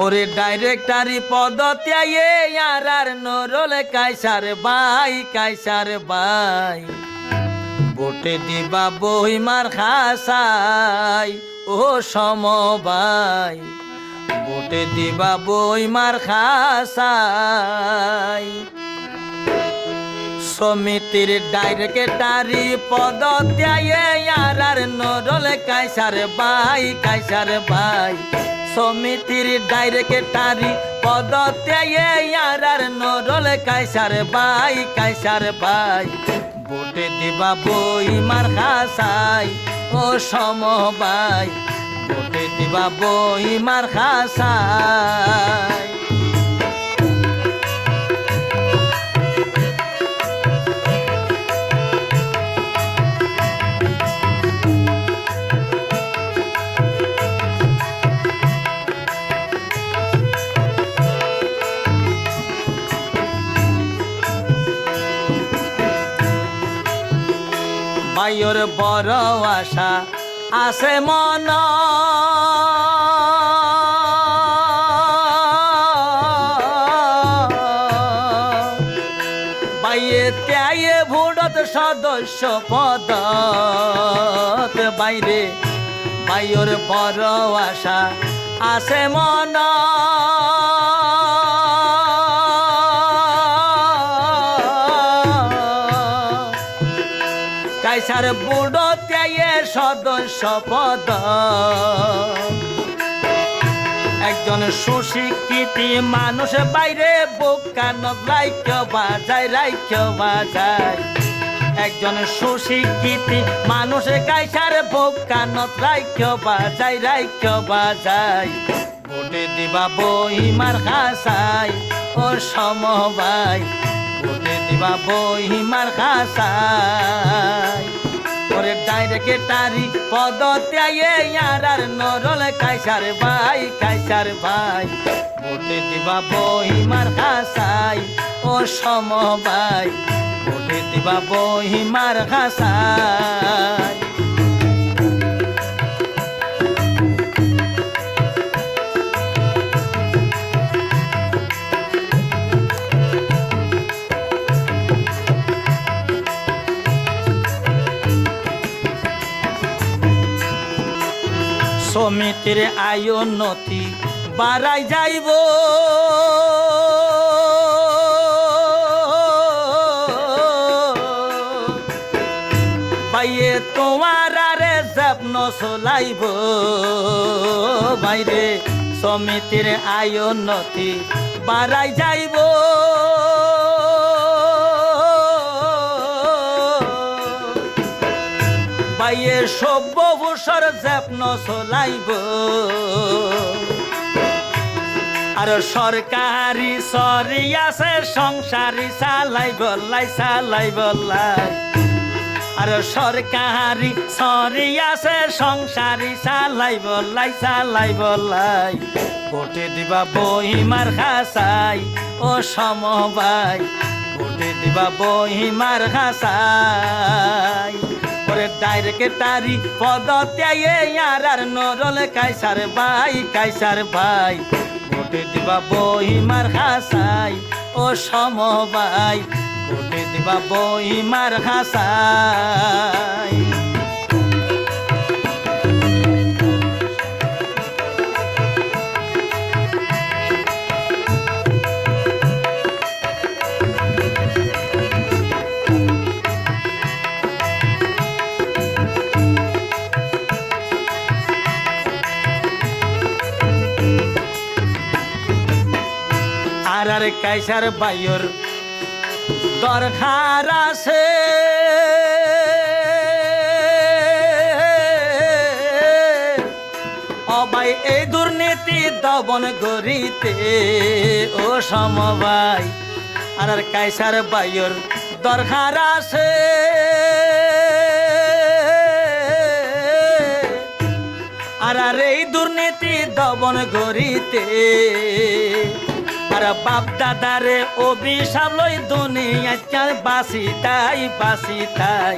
ওরে ডাইরেক্টারি পদ ত্যায়ে আর নরল কাইসার বাই কাইসার বাই। ভোটে দিবা বই মার খাসাই, ও সমবাই। ভোটে দিবা বই মার খাসাই। সমিতির ডাইরেক্টারি পদ ত্যায়ে আর নরল কাইসার বাই কাইসার বাই। সমিতির ডাইরেক্টারি পদ ত্যায়ে আর নরল কাইসার বাই কাইসার বাই ভোটে দিবা বই মার খাসাই, ও সমবাই ভোটে দিবা বই মার খাসাই। বাইর বড় আশা আছে মন। বাইয়ে ত্যায়ে ভোটত সদস্য পদ বাইরে বাইর বড় আশা আছে মন। কাইসার বুড়ো ত্যায়ে সদস্য পদ। একজন সুশিক্ষিত মানুষ বাইরে বোকান রাইক্য বাজায় রাইক্য বাজায়। একজন সুশিক্ষিত মানুষ কাইসার বোকান রাইক্য বাজায় রাইক্য বাজায়। ভোটে দিবা বই মার খাসাই ও সমবাই ভোটে দিবা বই মার খাসাই। ওরে ডাইরেক্টারি পদ ত্যায়ে আর নরল কাইসার ভাই কাইসার ভাই। ভোটে দিবা বহিমার মার খাসাই, ও সমবাই ভোটে দিবা বহিমার মার খাসাই। সমিতির আয় উন্নতি বাড়াই যাইব। বাইয়ে তোমার আরে যত্ন চলাইব বাইরে সমিতির আয় উন্নতি বাড়াই যাইব। বাইয়ে সভ্য বছর যত্ন চলাইব আর সরকারি সরি আছে, সংসারি চালাই বল্লাই চালাই বল্লাই আর সরকারি সরি আছে, সংসারি চালাই বল্লাই চালাই বল্লাই ভোটে দিবা বহিমার খাসাই ও সমবাই ভোটে দিবা বহিমার খাসাই ওরে ডাইরেক্টারি পদ ত্যাগে আর নরল কাইসার ভাই কাইসার ভাই। ভোটে দিবা বহিমার হাসাই, ও সমবাই ভোটে দিবা বহিমার খাসাই আর আর কাইসার বাইর দরকার আছে। অবাই এই দুর্নীতি দবন গরিতে ও সমবাই আর আর কাইসার বাইর দরকার আছে। আর আর এই দুর্নীতি দবন গরিতে আর বাপ দাদারে অভিশাপ লই দুনিয়া চার বাসি তাই বাসি তাই।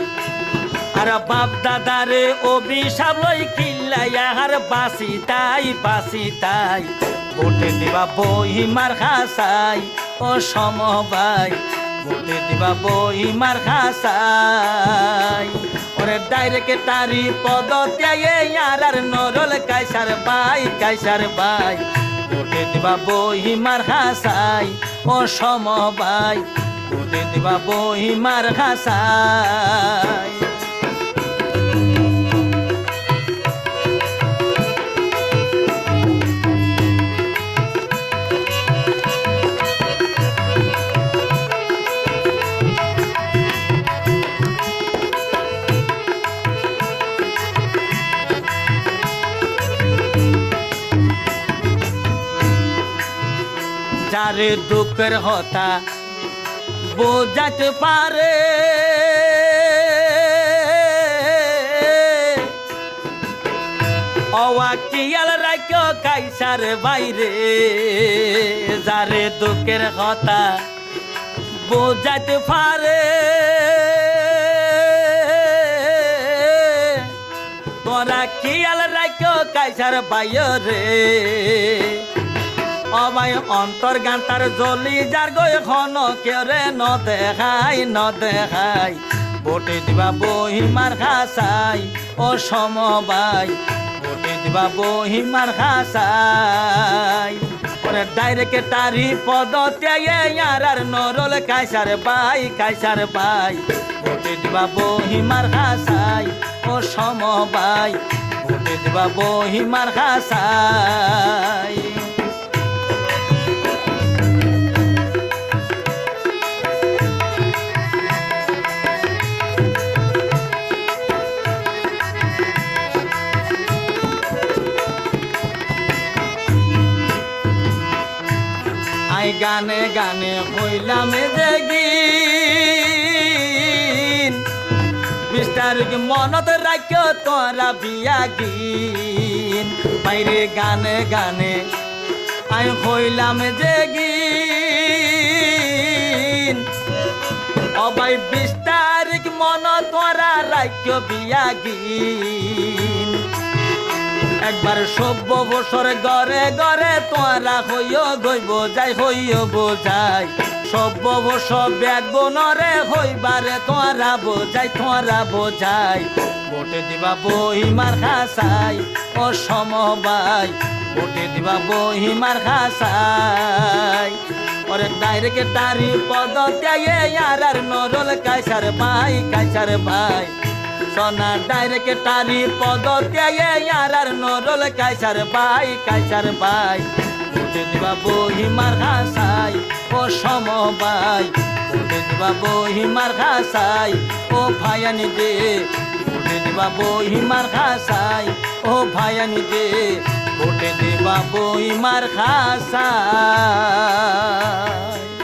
আর বাপ দাদারে অভিশাপ লই কিল্লাই আর বাসি তাই বাসি তাই। ভোটে দিবা বহিমার খাসাই, ও সমবাই ভোটে দিবা বহিমার খাসাই। ওরে ডাইরেক্ট তারি পদ ত্যাগে আর নরল কাইসার বাই কাইসার বাই ভোটে দিবা বহিমার খাসাই ও সমবাই ভোটে দিবা বহিমার খাসাই যারে দুঃখের হতা বোঝাতে পারে। অওয়াকিয়াল রাখ্য কাইসার বাইরে, যারে দুঃখের হতা বোঝাতে পারে। তোরা কিয়াল রাখ্য কাইসার বাইরে অবাই অন্তর গান্তার জলি যার গৈ এখন কেরে ন দেখাই ন দেখাই। ভোটে দিবা বহিমার খাসাই, ও সমবাই ভোটে দিবা বহিমার খাসাই। ওরে ডাইরেক্ট তারি পদ ত্যাগে আর নরল কাইসার বাই কাইসার বাই। ভোটে দিবা খাসাই, ও সমবাই ভোটে দিবা বহিমার খাসাই। আই গানে গানে হইলাম দেগিন বিস্তার মনত রাখ তোরা বিয়া গিন বাইরে গানে গানে আই হইলাম দেগিন অবাই বিস্তারিক মন তোরা রাখ বিয়া গিন একবার সভ্য বছর গড়ে গড়ে তোরা হইও গইব, যাই হইও বোঝাই। সভ্য বস ব্যাগ বনরে হইবারে তোরা বোঝাই তোরা বোঝাই। ভোটে দিবা বহিমার খাসাই ও সমবাই ভোটে দিবা বহিমার খাসাই। ওরে ডাইরেক্ট তারি পদ ত্যাগে আর নরল কাইসার ভাই কাইসার ভাই সোনা ডাইরেক্ট তারি পদ ত্যাগে আর নরল কাইসার ভাই কাইসার ভাই। ভোটে দিবা বহিমার খাসাই ও সমবাই ভোটে দিবা বহিমার খাসাই ও ভায়ানি দে। ভোটে দিবা বহিমার খাসাই ও ভায়ানি দে। ভোটে দিবা বহিমার খাসাই